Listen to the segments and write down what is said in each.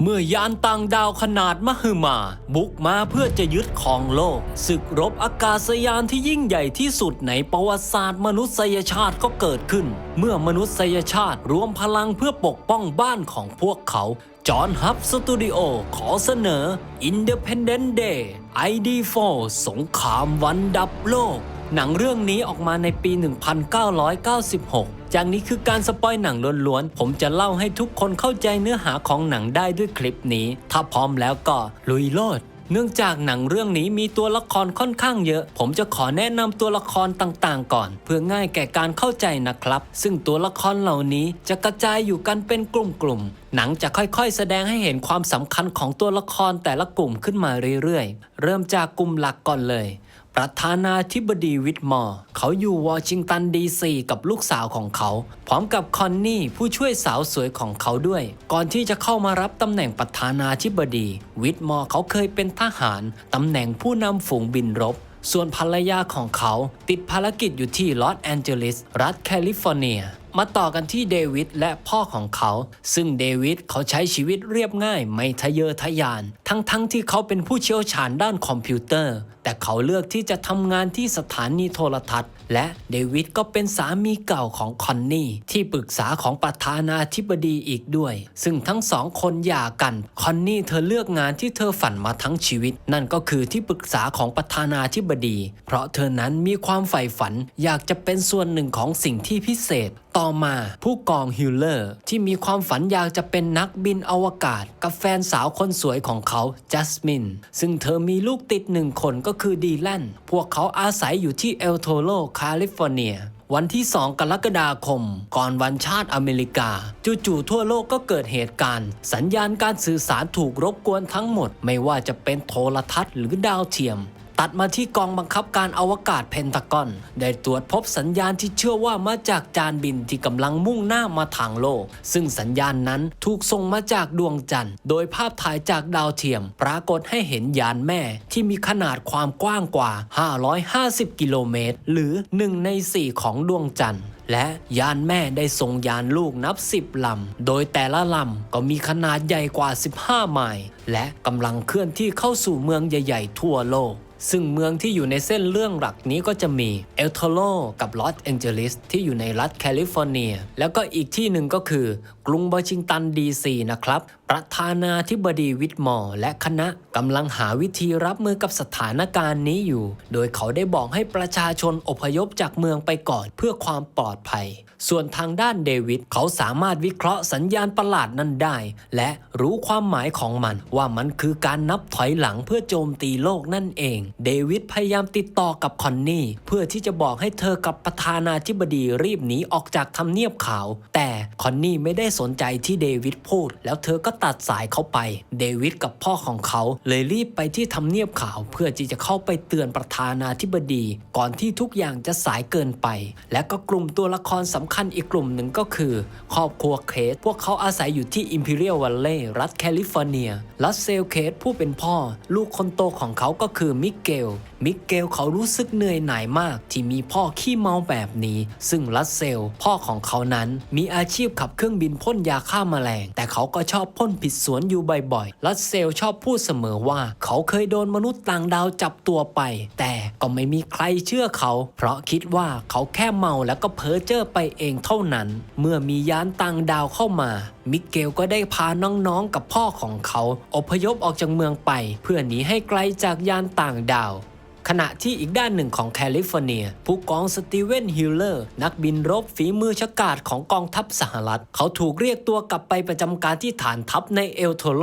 เมื่อยานต่างดาวขนาดมหึมา บุกมาเพื่อจะยึดครองโลก ศึกรบอากาศยานที่ยิ่งใหญ่ที่สุดในประวัติศาสตร์มนุษยชาติก็เกิดขึ้น เมื่อมนุษยชาติรวมพลังเพื่อปกป้องบ้านของพวกเขา จอห์นฮับสตูดิโอขอเสนอ Independent Day ID4 สงครามวันดับโลก หนังเรื่องนี้ออกมาในปี 1996 จากนี้คือการสปอยหนังล้วนๆ ผมจะเล่าให้ทุกคนเข้าใจเนื้อหาของหนังได้ด้วยคลิปนี้ ถ้าพร้อมแล้วก็ลุยโลดเนื่องจากหนังเรื่องนี้มีตัวละครค่อนข้างเยอะ ผมจะขอแนะนำตัวละครต่างๆ ก่อน เพื่อง่ายแก่การเข้าใจนะครับ ซึ่งตัวละครเหล่านี้จะกระจายอยู่กันเป็นกลุ่มๆหนังจะค่อยๆ แสดงให้เห็นความสำคัญของตัวละครแต่ละกลุ่มขึ้นมาเรื่อยๆ เริ่มจากกลุ่มหลักก่อนเลย ประธานาธิบดีวิทมอร์ เขาอยู่วอชิงตันดีซีกับลูกสาวของเขา พร้อมกับคอนนี่ผู้ช่วยสาวสวยของเขาด้วย ก่อนที่จะเข้ามารับตำแหน่งประธานาธิบดี วิทมอร์เขาเคยเป็นทหารตำแหน่งผู้นำฝูงบินรบ ส่วนภรรยาของเขาติดภารกิจอยู่ที่ลอสแอนเจลิสรัฐแคลิฟอร์เนียมาต่อกันที่เดวิดและพ่อของเขา ซึ่งเดวิดเขาใช้ชีวิตเรียบง่ายไม่ทะเยอทะยาน ทั้งๆทที่เขาเป็นผู้เชี่ยวชาญด้านคอมพิวเตอร์แต่เขาเลือกที่จะทำงานที่สถานีโทรทัศน์ และเดวิดก็เป็นสามีเก่าของคอนนี่ ที่ปรึกษาของประธานาธิบดีอีกด้วย ซึ่งทั้งสองคนหย่ากัน คอนนี่เธอเลือกงานที่เธอฝันมาทั้งชีวิต นั่นก็คือที่ปรึกษาของประธานาธิบดี เพราะเธอนั้นมีความใฝ่ฝัน อยากจะเป็นส่วนหนึ่งของสิ่งที่พิเศษ ต่อมาผู้กองฮิลเลอร์ที่มีความฝันอยากจะเป็นนักบินอวกาศ กับแฟนสาวคนสวยของเขาจัสมินซึ่งเธอมีลูกติดหนึ่งคนก็็คือดีแลนพวกเขาอาศัยอยู่ที่เอลโทโรแคลิฟอร์เนีย วันที่ 2 กรกฎาคม ก่อนวันชาติอเมริกา จู่ๆทั่วโลกก็เกิดเหตุการณ์ สัญญาณการสื่อสารถูกรบกวนทั้งหมด ไม่ว่าจะเป็นโทรทัศน์หรือดาวเทียม ตัดมาที่กองบังคับการอวกาศเพนทากอน ได้ตรวจพบสัญญาณที่เชื่อว่ามาจากจานบินที่กำลังมุ่งหน้ามาทางโลก ซึ่งสัญญาณนั้นถูกส่งมาจากดวงจันทร์ โดยภาพถ่ายจากดาวเทียม ปรากฏให้เห็นยานแม่ ที่มีขนาดความกว้างกว่า 550 กิโลเมตร หรือ 1 ใน 4 ของดวงจันทร์และยานแม่ได้ส่งยานลูกนับ 10 ลำ โดยแต่ละลำก็มีขนาดใหญ่กว่า 15 ไมล์ และกำลังเคลื่อนที่เข้าสู่เมืองใหญ่ ๆ ทั่วโลก ซึ่งเมืองที่อยู่ในเส้นเรื่องหลักนี้ก็จะมีเอลโทโรกับลอสแองเจลิสที่อยู่ในรัฐแคลิฟอร์เนีย แล้วก็อีกที่หนึ่งก็คือกรุงวอชิงตันดีซีนะครับ ประธานาธิบดีวิทมอร์และคณะกำลังหาวิธีรับมือกับสถานการณ์นี้อยู่ โดยเขาได้บอกให้ประชาชนอพยพจากเมืองไปก่อนเพื่อความปลอดภัย ส่วนทางด้านเดวิดเขาสามารถวิเคราะห์สัญญาณประหลาดนั้นได้ และรู้ความหมายของมัน ว่ามันคือการนับถอยหลังเพื่อโจมตีโลกนั่นเอง เดวิดพยายามติดต่อกับคอนนี่เพื่อที่จะบอกให้เธอกับประธานาธิบดีรีบหนีออกจากทำเนียบขาว แต่คอนนี่ไม่ได้สนใจที่เดวิดพูด แล้วเธอก็ตัดสายเขาไป เดวิดกับพ่อของเขาเลยรีบไปที่ทำเนียบขาว เพื่อที่จะเข้าไปเตือนประธานาธิบดี ก่อนที่ทุกอย่างจะสายเกินไป และก็กลุ่มตัวละครสำคัญอีกกลุ่มหนึ่งก็คือ ครอบครัวเคสพวกเขาอาศัยอยู่ที่ Imperial Valley รัฐแคลิฟอร์เนียรัสเซลเคสผู้เป็นพ่อ ลูกคนโตของเขาก็คือมิเกลมิเกลเขารู้สึกเหนื่อยหน่ายมาก ที่มีพ่อขี้เมาแบบนี้ ซึ่งรัสเซล พ่อของเขานั้นมีอาชีพขับเครื่องบินพ่นยาฆ่าแมลง แต่เขาก็ชอบพ่นผิดสวนอยู่บ่อยๆ รัสเซลชอบพูดเสมอว่า เขาเคยโดนมนุษย์ต่างดาวจับตัวไป แต่ก็ไม่มีใครเชื่อเขา เพราะคิดว่าเขาแค่เมาแล้วก็เพ้อเจ้อไปเองเท่านั้น เมื่อมียานต่างดาวเข้ามา มิเกลก็ได้พาน้องๆกับพ่อของเขา อพยพออกจากเมืองไป เพื่อหนีให้ไกลจากยานต่างดาว ขณะที่อีกด้านหนึ่งของแคลิฟอร์เนีย ผู้กองสตีเวนฮิลเลอร์ นักบินรบฝีมือชกาจของกองทัพสหรัฐ เขาถูกเรียกตัวกลับไปประจำการที่ฐานทัพในเอลโทโร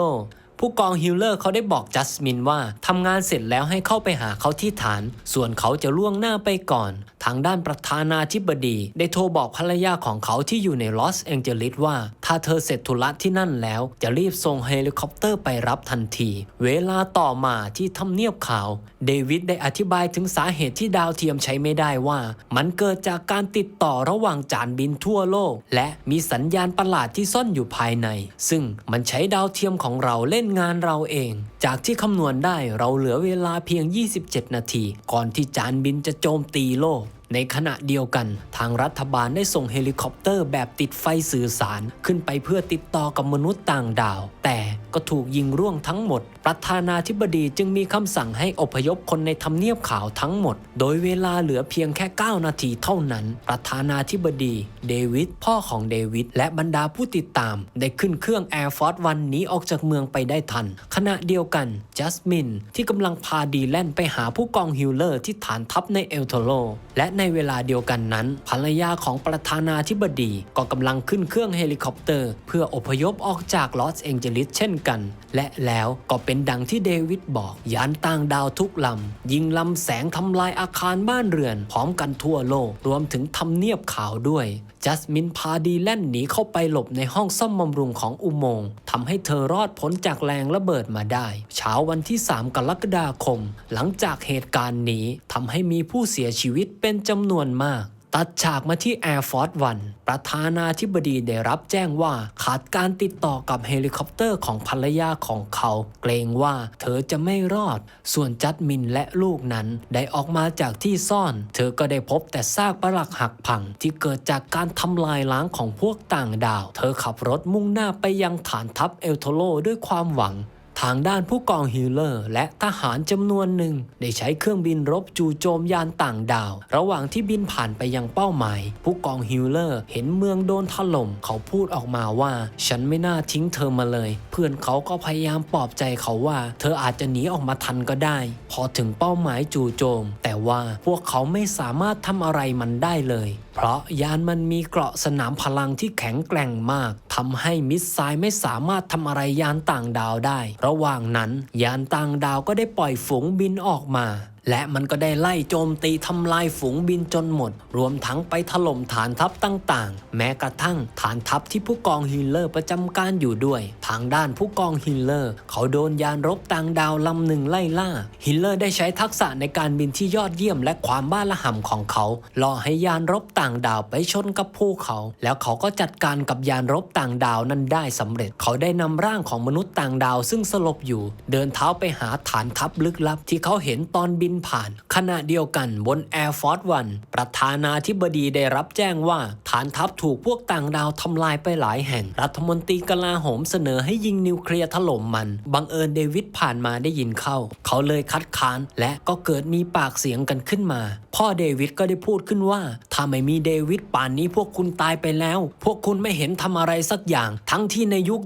ผู้กองฮิลเลอร์เขาได้บอกจัสมินว่าทำงานเสร็จแล้วให้เข้าไปหาเขาที่ฐาน ส่วนเขาจะล่วงหน้าไปก่อน ทางด้านประธานาธิบดี ได้โทรบอกภรรยาของเขาที่อยู่ในลอสแองเจลิสว่า ถ้าเธอเสร็จธุระที่นั่นแล้ว จะรีบส่งเฮลิคอปเตอร์ไปรับทันที เวลาต่อมาที่ทำเนียบขาว เดวิดได้อธิบายถึงสาเหตุที่ดาวเทียมใช้ไม่ได้ว่า มันเกิดจากการติดต่อระหว่างจานบินทั่วโลก และมีสัญญาณประหลาดที่ซ่อนอยู่ภายใน ซึ่งมันใช้ดาวเทียมของเราเล่นงานเราเอง จากที่คำนวณได้เราเหลือเวลาเพียง 27 นาที ก่อนที่จานบินจะโจมตีโลก ในขณะเดียวกัน ทางรัฐบาลได้ส่งเฮลิคอปเตอร์แบบติดไฟสื่อสาร ขึ้นไปเพื่อติดต่อกับมนุษย์ต่างดาว แต่ก็ถูกยิงร่วงทั้งหมด ประธานาธิบดีจึงมีคำสั่งให้อพยพคนในทำเนียบขาวทั้งหมด โดยเวลาเหลือเพียงแค่ 9 นาทีเท่านั้น ประธานาธิบดี เดวิดพ่อของเดวิดและบรรดาผู้ติดตาม ได้ขึ้นเครื่อง Air Force One หนีออกจากเมืองไปได้ทัน ขณะเดียวกันจัสมินที่กำลังพาดีแลนไปหาผู้กองฮิลเลอร์ที่ฐานทัพในเอลโทโลและในเวลาเดียวกันนั้น ภรรยาของประธานาธิบดีก็กำลังขึ้นเครื่องเฮลิคอปเตอร์ เพื่ออพยพออกจากลอสแองเจลิสเช่นกัน และแล้วก็เป็นดังที่เดวิดบอก ยานต่างดาวทุกลำ ยิงลำแสงทำลายอาคารบ้านเรือน พร้อมกันทั่วโลกรวมถึงทำเนียบขาวด้วย จัสมินพาดีแล่นหนีเข้าไปหลบในห้องซ่อมบำรุงของอุโมงค์ทำให้เธอรอดพ้นจากแรงระเบิดมาได้ เช้าวันที่ 3 กรกฎาคม หลังจากเหตุการณ์นี้ทำให้มีผู้เสียชีวิตเป็นจำนวนมาก ตัดฉากมาที่ Air Force One ประธานาธิบดีได้รับแจ้งว่าขาดการติดต่อกับเฮลิคอปเตอร์ของภรรยาของเขา เกรงว่าเธอจะไม่รอด ส่วนจัดมินและลูกนั้นได้ออกมาจากที่ซ่อน เธอก็ได้พบแต่ซากปรักหักพังที่เกิดจากการทำลายล้างของพวกต่างดาว เธอขับรถมุ่งหน้าไปยังฐานทัพเอลโทโลด้วยความหวัง ทางด้านผู้กองฮิลเลอร์ และทหารจำนวนหนึ่ง ได้ใช้เครื่องบินรบจู่โจมยานต่างดาว ระหว่างที่บินผ่านไปยังเป้าหมาย ผู้กองฮิลเลอร์เห็นเมืองโดนถล่ม เขาพูดออกมาว่า ฉันไม่น่าทิ้งเธอมาเลย เพื่อนเขาก็พยายามปลอบใจเขาว่า เธออาจจะหนีออกมาทันก็ได้ พอถึงเป้าหมายจู่โจม แต่ว่าพวกเขาไม่สามารถทำอะไรมันได้เลย เพราะยานมันมีเกราะสนามพลังที่แข็งแกร่งมากทำให้มิสไซล์ไม่สามารถทำอะไรยานต่างดาวได้ระหว่างนั้น ยานต่างดาวก็ได้ปล่อยฝูงบินออกมาและมันก็ได้ไล่โจมตีทำลายฝูงบินจนหมด รวมทั้งไปถล่มฐานทัพต่างๆ แม้กระทั่งฐานทัพที่ผู้กองฮิลเลอร์ประจำการอยู่ด้วย ทางด้านผู้กองฮิลเลอร์ เขาโดนยานรบต่างดาวลำหนึ่งไล่ล่า ฮิลเลอร์ได้ใช้ทักษะในการบินที่ยอดเยี่ยมและความบ้าระห่ำของเขาล่อให้ยานรบต่างดาวไปชนกับภูเขา แล้วเขาก็จัดการกับยานรบต่างดาวนั้นได้สำเร็จ เขาได้นำร่างของมนุษย์ต่างดาว ซึ่งสลบอยู่ เดินเท้าไปหาฐานทัพลึกลับที่เขาเห็นตอนบินผ่าน ขณะเดียวกันบน Air Force One ประธานาธิบดีได้รับแจ้งว่า ฐานทัพถูกพวกต่างดาวทำลายไปหลายแห่ง รัฐมนตรีกลาโหมเสนอให้ยิงนิวเคลียร์ถล่มมัน บังเอิญเดวิดผ่านมาได้ยินเข้า เขาเลยคัดค้านและก็เกิดมีปากเสียงกันขึ้นมา พ่อเดวิดก็ได้พูดขึ้นว่าถ้าไม่มีเดวิดป่านนี้พวกคุณตายไปแล้ว พวกคุณไม่เห็นทำอะไรสักอย่าง ทั้งที่ในยุค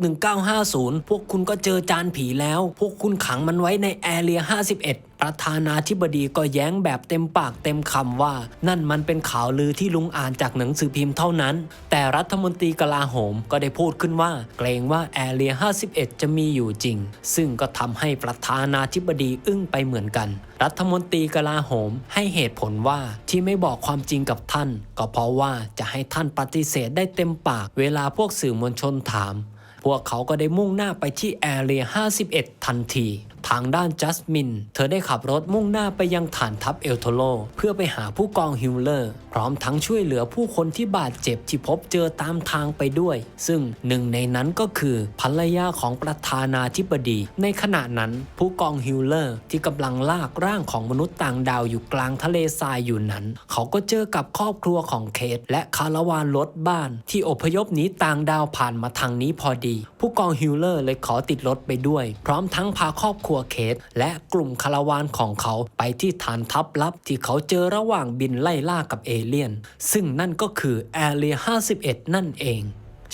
1950 พวกคุณก็เจอจานผีแล้ว พวกคุณขังมันไว้ในแอเรีย 51 ประธานาธิบดีก็แย้งแบบเต็มปากเต็มคำว่า นั่นมันเป็นข่าวลือที่ลุงอ่านจากหนังสือพิมพ์เท่านั้น แต่รัฐมนตรีกลาโหมก็ได้พูดขึ้นว่า เกรงว่าแอเรีย 51 จะมีอยู่จริง ซึ่งก็ทำให้ประธานาธิบดีอึ้งไปเหมือนกัน รัฐมนตรีกลาโหมให้เหตุผลว่าที่ไม่บอกความจริงกับท่าน ก็เพราะว่าจะให้ท่านปฏิเสธได้เต็มปาก เวลาพวกสื่อมวลชนถาม พวกเขาก็ได้มุ่งหน้าไปที่แอเรีย 51 ทันที ทางด้านจัสมิน เธอได้ขับรถมุ่งหน้าไปยังฐานทัพเอลโทโล เพื่อไปหาผู้กองฮิลเลอร์ พร้อมทั้งช่วยเหลือผู้คนที่บาดเจ็บที่พบเจอตามทางไปด้วย ซึ่งหนึ่งในนั้นก็คือภรรยาของประธานาธิบดี ในขณะนั้นผู้กองฮิลเลอร์ที่กำลังลากร่างของมนุษย์ต่างดาวอยู่กลางทะเลทรายอยู่นั้น เขาก็เจอกับครอบครัวของเคทและคาราวานรถบ้าน ที่อพยพหนีต่างดาวผ่านมาทางนี้พอดี ผู้กองฮิลเลอร์เลยขอติดรถไปด้วย พร้อมทั้งพาครอบครัวเคทและกลุ่มคาราวานของเขาไปที่ฐานทัพลับที่เขาเจอระหว่างบินไล่ล่ากับเอเลี่ยน ซึ่งนั่นก็คือแอเรีย51 นั่นเอง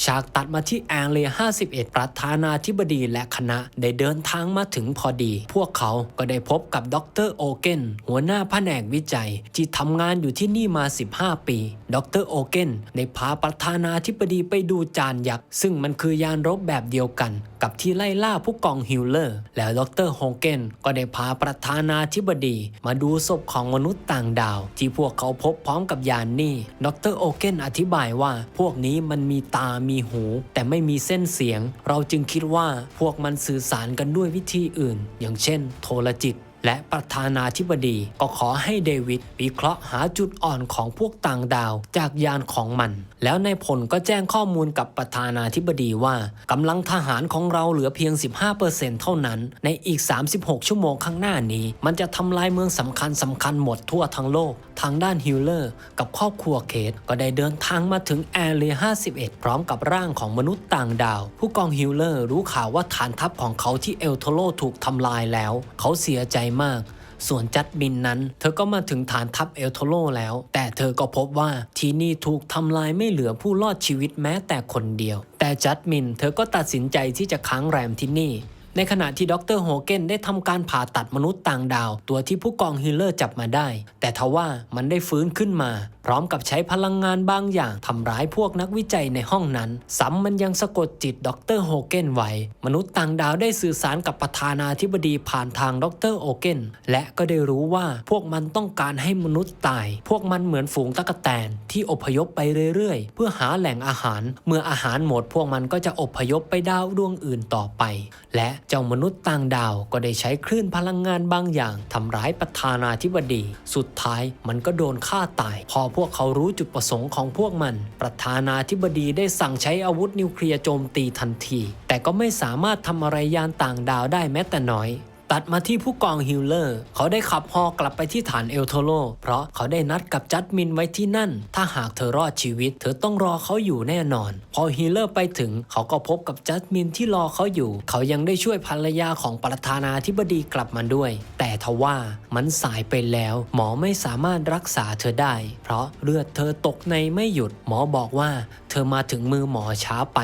ฉากตัดมาที่แองเลีย 51 ประธานาธิบดีและคณะได้เดินทางมาถึงพอดี พวกเขาก็ได้พบกับดรโอเกนหัวหน้าแผนกวิจัย ที่ทำงานอยู่ที่นี่มา 15 ปี ดรโอเกนได้พาประธานาธิบดีไปดูจานยักษ์ ซึ่งมันคือยานรบแบบเดียวกัน กับที่ไล่ล่าผู้กองฮิลเลอร์ แล้วดรโฮเกนก็ได้พาประธานาธิบดี มาดูศพของมนุษย์ต่างดาว ที่พวกเขาพบพร้อมกับยานนี่ ดรโอเกนอธิบายว่าพวกนี้มันมีตา มีมีหู แต่ไม่มีเส้นเสียง เราจึงคิดว่าพวกมันสื่อสารกันด้วยวิธีอื่น อย่างเช่น โทรจิต และประธานาธิบดีก็ขอให้เดวิดวิเคราะห์หาจุดอ่อนของพวกต่างดาวจากยานของมัน แล้วในายพลก็แจ้งข้อมูลกับประธานาธิบดีว่ากำลังทหารของเราเหลือเพียง 15%เท่านั้น ในอีก 36 ชั่วโมงข้างหน้านี้ มันจะทำลายเมืองสำคัญสำคัญหมดทั่วทั้งโลก ทางด้านฮิลเลอร์กับครอบครัวเคทก็ได้เดินทางมาถึงแอร์เรีย 51 พร้อมกับร่างของมนุษย์ต่างดาว ผู้กองฮิลเลอร์รู้ข่าวว่าฐานทัพของเขาที่เอลโทโลถูกทำลายแล้ว เขาเสียใจมาก ส่วนจัดบินนั้น เธอก็มาถึงฐานทัพเอลโทโลแล้ว แต่เธอก็พบว่าที่นี่ถูกทำลายไม่เหลือผู้รอดชีวิตแม้แต่คนเดียว แต่จัดมินเธอก็ตัดสินใจที่จะค้างแรมที่นี่ในขณะที่ดรโฮเกนได้ทำการผ่าตัดมนุษย์ต่างดาว ตัวที่ผู้กองฮิลเลอร์จับมาได้ แต่ทว่ามันได้ฟื้นขึ้นมาพร้อมกับใช้พลังงานบางอย่างทำร้ายพวกนักวิจัยในห้องนั้นซ้ำมันยังสะกดจิตดรโฮเกนไว้ มนุษย์ต่างดาวได้สื่อสารกับประธานาธิบดีผ่านทางดรโอเกนและก็ได้รู้ว่าพวกมันต้องการให้มนุษย์ตาย พวกมันเหมือนฝูงตะกแตนที่อพยพไปเรื่อยๆ เพื่อหาแหล่งอาหาร เมื่ออาหารหมดพวกมันก็จะอพยพไปดาวดวงอื่นต่อไป และเจ้ามนุษย์ต่างดาวก็ได้ใช้คลื่นพลังงานบางอย่างทำร้ายประธานาธิบดี สุดท้ายมันก็โดนฆ่าตายพอพวกเขารู้จุดประสงค์ของพวกมัน ประธานาธิบดีได้สั่งใช้อาวุธนิวเคลียร์โจมตีทันที แต่ก็ไม่สามารถทำอะไรยานต่างดาวได้แม้แต่น้อย ตัดมาที่ผู้กองฮิลเลอร์ เขาได้ขับฮอกลับไปที่ฐานเอลโทโล เพราะเขาได้นัดกับจัดมินไว้ที่นั่น ถ้าหากเธอรอดชีวิต เธอต้องรอเขาอยู่แน่นอน พอฮิลเลอร์ไปถึง เขาก็พบกับจัดมินที่รอเขาอยู่ เขายังได้ช่วยภรรยาของประธานาธิบดีกลับมาด้วย แต่ทว่ามันสายไปแล้ว หมอไม่สามารถรักษาเธอได้ เพราะเลือดเธอตกในไม่หยุด หมอบอกว่า เธอมาถึงมือหมอช้าไป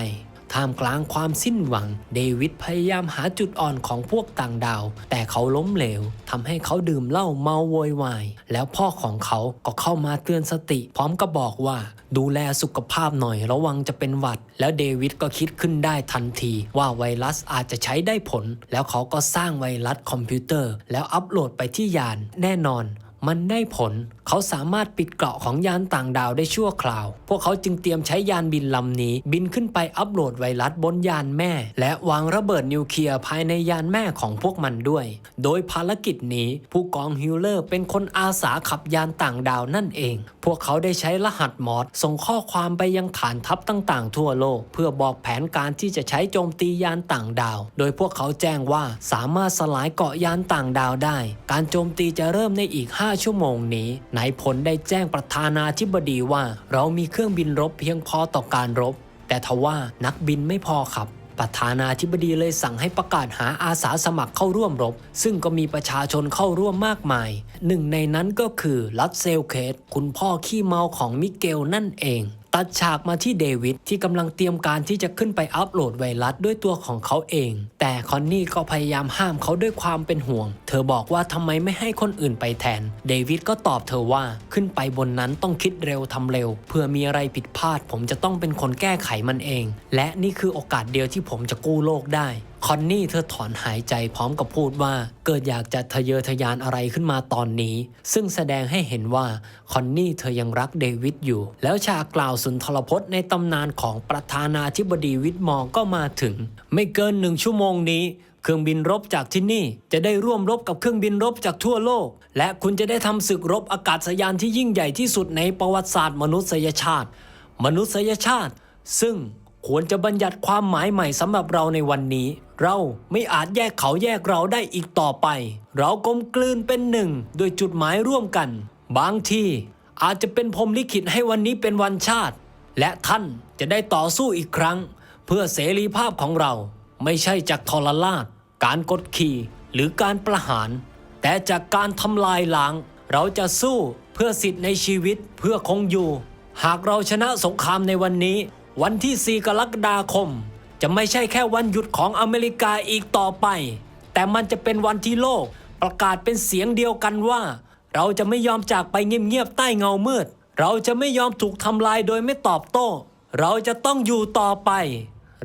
ท่ามกลางความสิ้นหวัง เดวิดพยายามหาจุดอ่อนของพวกต่างดาว แต่เขาล้มเหลวทำให้เขาดื่มเหล้าเมาโวยวาย แล้วพ่อของเขาก็เข้ามาเตือนสติ พร้อมกับบอกว่า ดูแลสุขภาพหน่อยระวังจะเป็นหวัด แล้วเดวิดก็คิดขึ้นได้ทันที ว่าไวรัสอาจจะใช้ได้ผล แล้วเขาก็สร้างไวรัสคอมพิวเตอร์ แล้วอัปโหลดไปที่ยานแน่นอน มันได้ผล เขาสามารถปิดเกราะของยานต่างดาวได้ชั่วคราว พวกเขาจึงเตรียมใช้ยานบินลำนี้ บินขึ้นไปอัปโหลดไวรัสบนยานแม่ และวางระเบิดนิวเคลียร์ภายในยานแม่ของพวกมันด้วย โดยภารกิจนี้ผู้กองฮิลเลอร์เป็นคนอาสาขับยานต่างดาวนั่นเอง พวกเขาได้ใช้รหัสมอสส่งข้อความไปยังฐานทัพต่างๆ ทั่วโลก เพื่อบอกแผนการที่จะใช้โจมตียานต่างดาว โดยพวกเขาแจ้งว่าสามารถสลายเกาะยานต่างดาวได้ การโจมตีจะเริ่มในอีก 5ชั่วโมงนี้นายพลได้แจ้งประธานาธิบดีว่า เรามีเครื่องบินรบเพียงพอต่อการรบ แต่ทว่านักบินไม่พอครับประธานาธิบดีเลยสั่งให้ประกาศหาอาสาสมัครเข้าร่วมรบ ซึ่งก็มีประชาชนเข้าร่วมมากมาย หนึ่งในนั้นก็คือลัดเซลเคสคุณพ่อขี้เมาของมิเกลนั่นเอง ตัดฉากมาที่เดวิดที่กำลังเตรียมการที่จะขึ้นไปอัปโหลดไวรัสด้วยตัวของเขาเอง แต่คอนนี่ก็พยายามห้ามเขาด้วยความเป็นห่วง เธอบอกว่าทำไมไม่ให้คนอื่นไปแทน เดวิดก็ตอบเธอว่าขึ้นไปบนนั้นต้องคิดเร็วทำเร็วเพื่อมีอะไรผิดพลาด ผมจะต้องเป็นคนแก้ไขมันเอง และนี่คือโอกาสเดียวที่ผมจะกู้โลกได้ คอนนี่เธอถอนหายใจพร้อมกับพูดว่า เกิดอยากจะทะเยอทะยานอะไรขึ้นมาตอนนี้ ซึ่งแสดงให้เห็นว่าคอนนี่เธอยังรักเดวิดอยู่ แล้วฉากกล่าวสุนทรพจน์ในตำนานของประธานาธิบดีวิทมอร์ก็มาถึง ไม่เกินหนึ่งชั่วโมงนี้เครื่องบินรบจากที่นี่จะได้ร่วมรบกับเครื่องบินรบจากทั่วโลก และคุณจะได้ทำศึกรบอากาศยานที่ยิ่งใหญ่ที่สุดในประวัติศาสตร์มนุษยชาติ มนุษยชาติ ซึ่งควรจะบัญญัติความหมายใหม่สำหรับเราในวันนี้ เราไม่อาจแยกเขาแยกเราได้อีกต่อไป เรากลมกลืนเป็นหนึ่งโดยจุดหมายร่วมกัน บางทีอาจจะเป็นพรมลิขิตให้วันนี้เป็นวันชาติ และท่านจะได้ต่อสู้อีกครั้ง เพื่อเสรีภาพของเราไม่ใช่จากทรลาดการกดขี่หรือการประหาร แต่จากการทำลายล้าง เราจะสู้เพื่อสิทธิ์ในชีวิตเพื่อคงอยู่ หากเราชนะสงครามในวันนี้ วันที่ 4 กรกฎาคม จะไม่ใช่แค่วันหยุดของอเมริกาอีกต่อไป แต่มันจะเป็นวันที่โลก ประกาศเป็นเสียงเดียวกันว่า เราจะไม่ยอมจากไปเงียบๆใต้เงามืด เราจะไม่ยอมถูกทำลายโดยไม่ตอบโต้ เราจะต้องอยู่ต่อไป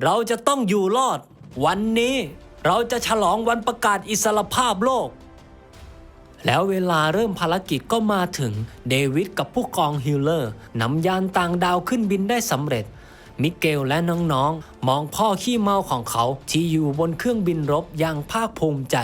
เราจะต้องอยู่รอด วันนี้เราจะฉลองวันประกาศอิสรภาพโลก แล้วเวลาเริ่มภารกิจก็มาถึงเดวิดกับผู้กองฮิลเลอร์นำยานต่างดาวขึ้นบินได้สำเร็จ มิเกลและน้องๆ มองพ่อขี้เมาของเขาที่อยู่บนเครื่องบินรบอย่างภาคภูมิใจ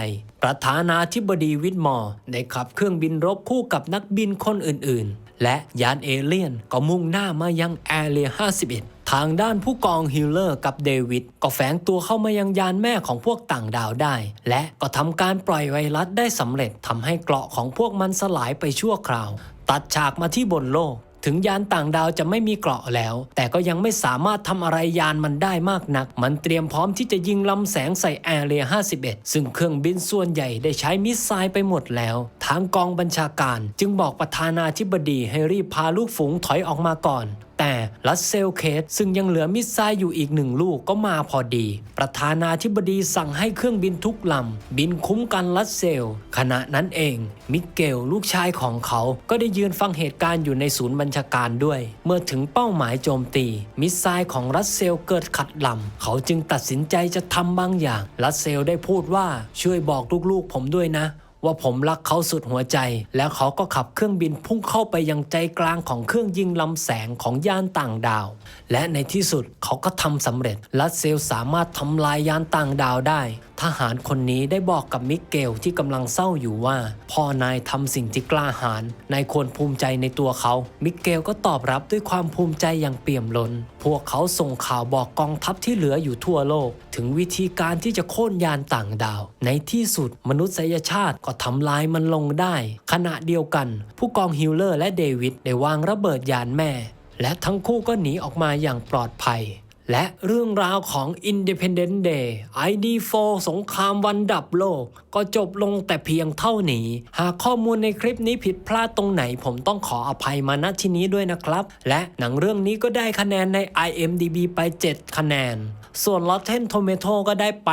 ประธานาธิบดีวิทมอร์ได้ขับเครื่องบินรบคู่กับนักบินคนอื่นๆ และยานเอเลี่ยนก็มุ่งหน้ามายังแอเรีย 51ทางด้านผู้กองฮิลเลอร์กับเดวิดก็แฝงตัวเข้ามายังยานแม่ของพวกต่างดาวได้ และก็ทำการปล่อยไวรัสได้สำเร็จทำให้เกราะของพวกมันสลายไปชั่วคราว ตัดฉากมาที่บนโลก ถึงยานต่างดาวจะไม่มีเกราะแล้ว แต่ก็ยังไม่สามารถทำอะไรยานมันได้มากนัก มันเตรียมพร้อมที่จะยิงลำแสงใส่แอร์เรีย51 ซึ่งเครื่องบินส่วนใหญ่ได้ใช้มิสไซล์ไปหมดแล้ว ทางกองบัญชาการ จึงบอกประธานาธิบดีให้รีบพาลูกฝูงถอยออกมาก่อน แต่รัสเซลเคสซึ่งยังเหลือมิสไซล์อยู่อีกหนึ่งลูกก็มาพอดี ประธานาธิบดีสั่งให้เครื่องบินทุกลำ บินคุ้มกันรัสเซล ขณะนั้นเอง มิเกลลูกชายของเขาก็ได้ยืนฟังเหตุการณ์อยู่ในศูนย์บัญชาการด้วย เมื่อถึงเป้าหมายโจมตี มิสไซล์ของรัสเซลเกิดขัดลำ เขาจึงตัดสินใจจะทำบางอย่าง รัสเซลได้พูดว่าช่วยบอกลูกๆผมด้วยนะ ว่าผมรักเขาสุดหัวใจ แล้วเขาก็ขับเครื่องบินพุ่งเข้าไปยังใจกลางของเครื่องยิงลำแสงของยานต่างดาว และในที่สุดเขาก็ทำสำเร็จ ลัดเซลสามารถทำลายยานต่างดาวได้ ทหารคนนี้ได้บอกกับมิเกลที่กำลังเศร้าอยู่ว่า พ่อนายทำสิ่งที่กล้าหาญนายควรภูมิใจในตัวเขา มิเกลก็ตอบรับด้วยความภูมิใจอย่างเปี่ยมล้น พวกเขาส่งข่าวบอกกองทัพที่เหลืออยู่ทั่วโลก ถึงวิธีการที่จะโค่นยานต่างดาว ในที่สุดมนุษยชาติก็ทำลายมันลงได้ ขณะเดียวกัน ผู้กองฮิลเลอร์และเดวิดได้วางระเบิดยานแม่ และทั้งคู่ก็หนีออกมาอย่างปลอดภัย และเรื่องราวของ Independence Day ID4 สงครามวันดับโลก ก็จบลงแต่เพียงเท่านี้ หากข้อมูลในคลิปนี้ผิดพลาดตรงไหน ผมต้องขออภัยมาณที่นี้ด้วยนะครับ และหนังเรื่องนี้ก็ได้คะแนนใน IMDB ไป 7 คะแนน ส่วน Rotten Tomato ก็ได้ไป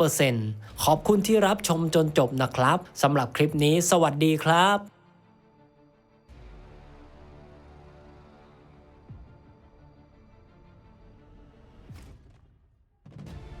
65%ขอบคุณที่รับชมจนจบนะครับสำหรับคลิปนี้ สวัสดีครับ